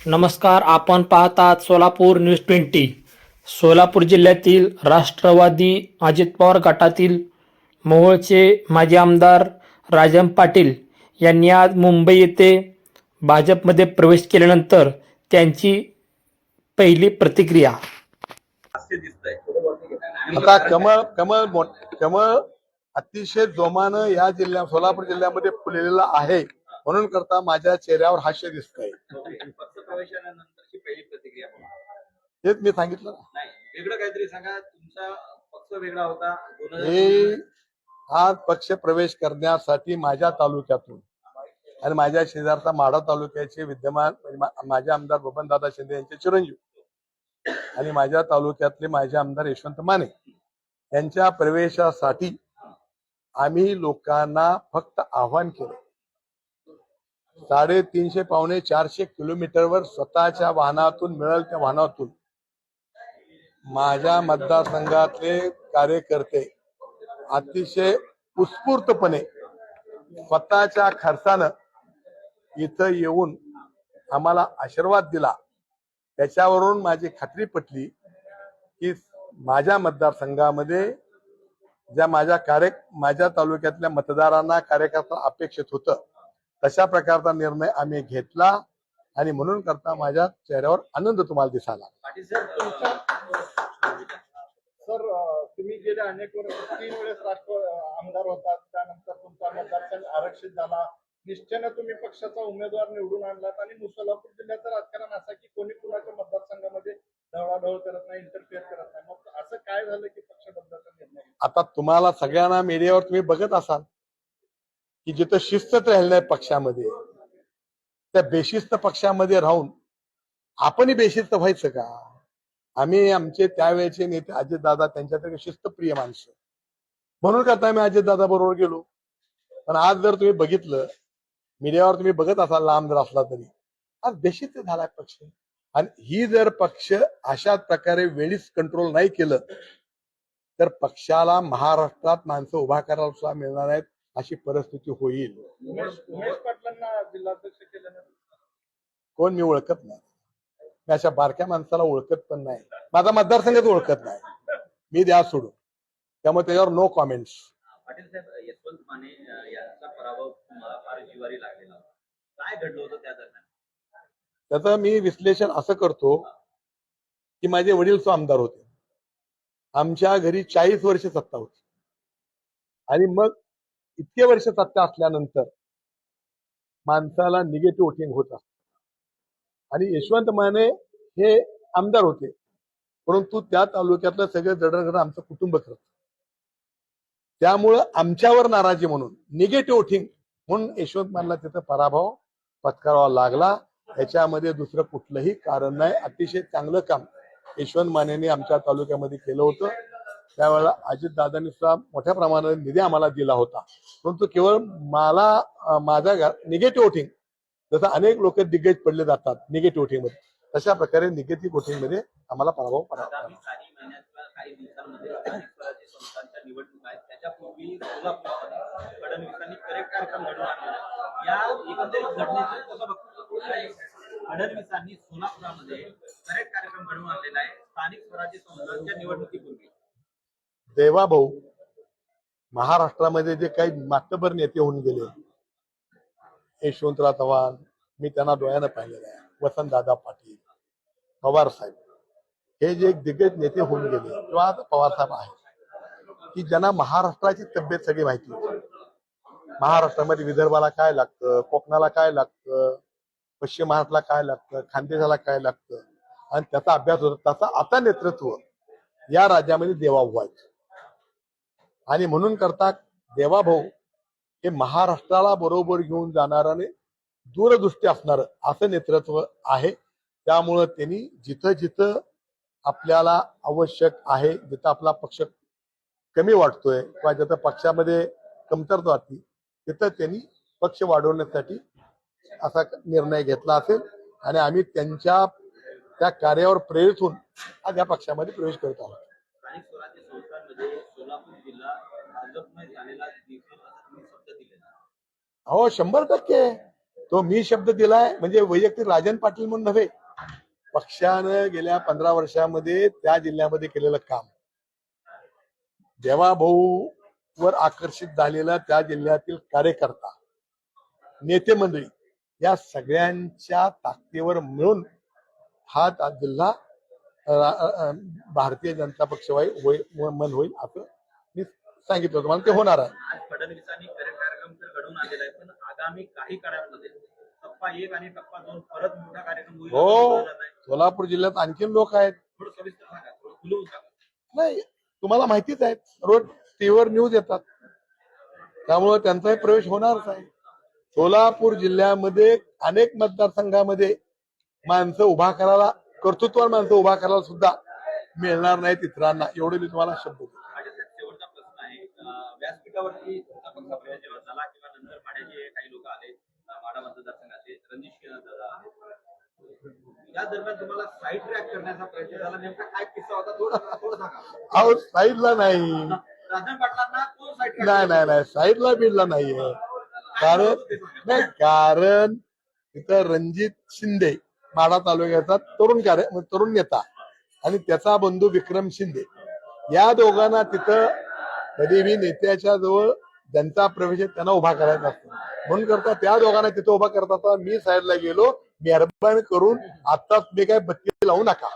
नमस्कार आपण पाहतात सोलापूर न्यूज ट्वेंटी. सोलापूर जिल्ह्यातील राष्ट्रवादी अजित पवार गटातील मोहोळचे माजी आमदार राजन पाटील यांनी आज मुंबई येथे भाजपमध्ये प्रवेश केल्यानंतर त्यांची पहिली प्रतिक्रिया. आता कमळ कमळ कमळ अतिशय जोमानं या जिल्ह्या सोलापूर जिल्ह्यामध्ये फुललेलं आहे. म्हणून करता माझ्या चेहऱ्यावर हास्य दिसत आहे पहिली प्रतिक्रिया. हेच मी सांगितलं नाही वेगळं काहीतरी सांगा. तुमचा पक्ष वेगळा होता. हे पक्ष प्रवेश करण्यासाठी माझ्या तालुक्यातून आणि माझ्या शेजारचा माढा तालुक्याचे विद्यमान म्हणजे माझे आमदार बबनदादा शिंदे यांचे चिरंजीव आणि माझ्या तालुक्यातले माझे आमदार यशवंत माने यांच्या प्रवेशासाठी आम्ही लोकांना फक्त आव्हान केलं. साडेतीनशे पावणे चारशे किलोमीटरवर स्वतःच्या वाहनातून मिळेल त्या वाहनातून. माझ्या मतदारसंघातले कार्यकर्ते अतिशय उत्स्फूर्तपणे स्वतःच्या खर्चानं इथं येऊन आम्हाला आशीर्वाद दिला. त्याच्यावरून माझी खात्री पटली की माझ्या मतदारसंघामध्ये ज्या माझ्या कार्य माझ्या तालुक्यातल्या मतदारांना कार्यकर्ता अपेक्षित होतं तशा प्रकारचा निर्णय आम्ही घेतला आणि म्हणून करता माझ्या चेहऱ्यावर आनंद तुम्हाला दिसायला सर तुम्ही गेल्या अनेक वर्ष तीन वेळेस राष्ट्र आमदार होतात त्यानंतर तुमचा मतदारसंघ आरक्षित झाला. निश्चयानं तुम्ही पक्षाचा उमेदवार निवडून आणलात आणि सोलापूर जिल्ह्याचं राजकारण असं की कोणी कुणाच्या मतदारसंघामध्ये ढवळाढवळ करत नाही इंटरफेअर करत नाही. मग असं काय झालं की पक्ष बदलाचा निर्णय? आता तुम्हाला सगळ्यांना मीडियावर तुम्ही बघत असाल. की जिथं शिस्तच राहिलं नाही पक्षामध्ये त्या बेशिस्त पक्षामध्ये राहून आपणही बेशिस्त व्हायचं का? आम्ही आमचे त्यावेळेचे नेते अजितदादा त्यांच्याकडे शिस्तप्रिय माणसं. म्हणून करता आम्ही अजितदादा बरोबर गेलो? पण आज जर तुम्ही बघितलं मीडियावर तुम्ही बघत असाल लांब जर असला तरी आज बेशिस्त झालाय पक्ष. आणि ही जर पक्ष अशा प्रकारे वेळीच कंट्रोल नाही केलं तर पक्षाला महाराष्ट्रात माणसं उभा करायला सुद्धा मिळणार नाहीत. अशी परिस्थिती होईल. उमेश उमेश पाटलांना जिल्हाध्यक्ष केल्यानंतर? कोण मी ओळखत नाही. मी अशा बारक्या माणसाला ओळखत पण नाही. माझा मतदारसंघच ओळखत नाही. मी द्या सोडून. त्यामुळे त्याच्यावर नो कॉमेंट्स पाटील साहेब यशवंत माने यांचा पराभव तुम्हाला फार जिवारी लागलेला होता. काय घडलं होतं त्या दरम्यान? त्याचं मी विश्लेषण असं करतो की माझे वडील सो आमदार होते. आमच्या घरी चाळीस वर्ष सत्ता होती. आणि मग इतके वर्ष सत्ता असल्यानंतर माणसाला निगेटिव्ह वोटिंग होत असत. आणि यशवंत माने हे आमदार होते. परंतु त्या तालुक्यातलं सगळं जडणघडण आमचं कुटुंब करत त्यामुळं आमच्यावर नाराजी म्हणून निगेटिव्ह वोटिंग म्हणून यशवंत मानला तिथं पराभव पत्करावा लागला. याच्यामध्ये दुसरं कुठलंही कारण नाही. अतिशय चांगलं काम यशवंत मानेने आमच्या तालुक्यामध्ये केलं होतं. त्यावेळेला अजितदादांनी सुद्धा मोठ्या प्रमाणात निधी आम्हाला दिला होता. परंतु केवळ मला माझ्या घर निगेटिव्ह वोटिंग जसं अनेक लोक दिग्गज पडले जातात निगेटिव्ह वोटिंगमध्ये तशा प्रकारे निगेटिव्ह वोटिंगमध्ये आम्हाला पराभव करावा फडणवीसांनी सोलापुरामध्ये करेक्ट कार्यक्रम घडवून आणलेला आहे. स्थानिक स्वराज्य संस्थांच्या निवडणुकीपूर्वी. देवाभाऊ महाराष्ट्रामध्ये जे काही मातबर नेते होऊन गेले यशवंतराव चव्हाण मी त्यांना डोळ्यानं पाहिलेलं आहे. वसंतदादा पाटील पवार साहेब हे जे एक दिग्गज नेते होऊन गेले किंवा आता पवार साहेब आहेत की ज्यांना महाराष्ट्राची तब्येत सगळी माहिती होती. महाराष्ट्रामध्ये विदर्भाला काय लागतं कोकणाला काय लागतं पश्चिम महाराष्ट्राला काय लागतं खानदेशाला काय लागतं आणि त्याचा अभ्यास होता त्याचा आता नेतृत्व या राज्यामध्ये देवाभाऊ आहेत आणि म्हणून करता देवाभाऊ हे महाराष्ट्राला बरोबर घेऊन जाणाराने आणि दूरदृष्टी असणार असं नेतृत्व आहे. त्यामुळं त्यांनी जिथं जिथं आपल्याला आवश्यक आहे जिथं आपला पक्ष कमी वाटतोय किंवा जिथं पक्षामध्ये कमतरता वाटते तिथं त्यांनी पक्ष वाढवण्यासाठी असा निर्णय घेतला असेल. आणि आम्ही त्यांच्या त्या कार्यावर प्रेरित होऊन आज या पक्षामध्ये प्रवेश करत आहोत. हो शंभर टक्के. तो मी शब्द दिलाय म्हणजे वैयक्तिक राजन पाटील म्हणून नव्हे. पक्षानं गेल्या पंधरा वर्षामध्ये त्या जिल्ह्यामध्ये केलेलं काम. देवाभाऊ वर आकर्षित झालेला त्या जिल्ह्यातील कार्यकर्ता नेते मंडळी या सगळ्यांच्या ताकदीवर मिळून हा ता- जिल्हा भारतीय जनता पक्ष मन होईल असं मी सांगितलं होतं. मला ते होणार आहे. आज फडणवीसांनी करेक्ट कार्यक्रम तर घडवून आणलेला आहे पण आगामी काही काळामध्ये टप्पा एक आणि टप्पा दोन परत मोठा कार्यक्रम होईल असं हो. सोलापूर जिल्ह्यात आणखीन लोक आहेत. थोडं सविस्तर सांगा थोडं खुलवून सांगा नाही तुम्हाला माहितीच आहे रोज टीव्हीवर न्यूज येतात. त्यामुळे त्यांचाही प्रवेश होणारच आहे. सोलापूर जिल्ह्यामध्ये अनेक मतदारसंघामध्ये माणसं उभा करायला कर्तृत्वान माणसं उभा करायला सुद्धा मिळणार नाहीत इतरांना. एवढे मी तुम्हाला शब्द देतो माझ्या साहेब, शेवटचा प्रश्न आहे व्यासपीठावरती तुमचा पक्ष प्रवेश जेव्हा झाला किंवा नंतर माड्याचे काही लोक आले अं, माडा मतदारसंघाचे रणजित किरण दादा आले. या दरम्यान तुम्हाला साईड ट्रॅक करण्याचा प्रयत्न झाला. नेमका काय किस्सा होता? थोडं थोडं सांगा. अहो साईडला नाही. राजन पाटलांना कोण साईड नाही नाही नाही. साईडला बीडला नाहीये. कारण नाही कारण तिथं रणजित शिंदे माडा तालुक्याचा तरुण कार्य तरुण नेता आणि त्याचा बंधू विक्रम शिंदे. या दोघांना तिथं कधीही नेत्याच्या जवळ ज्यांचा प्रवेश आहे त्यांना उभा करायचा असतो. म्हणून करता त्या दोघांना तिथं उभा करता असता मी साईडला गेलो मेहरबान करून आत्ताच मी काय बत्ती लावू नका.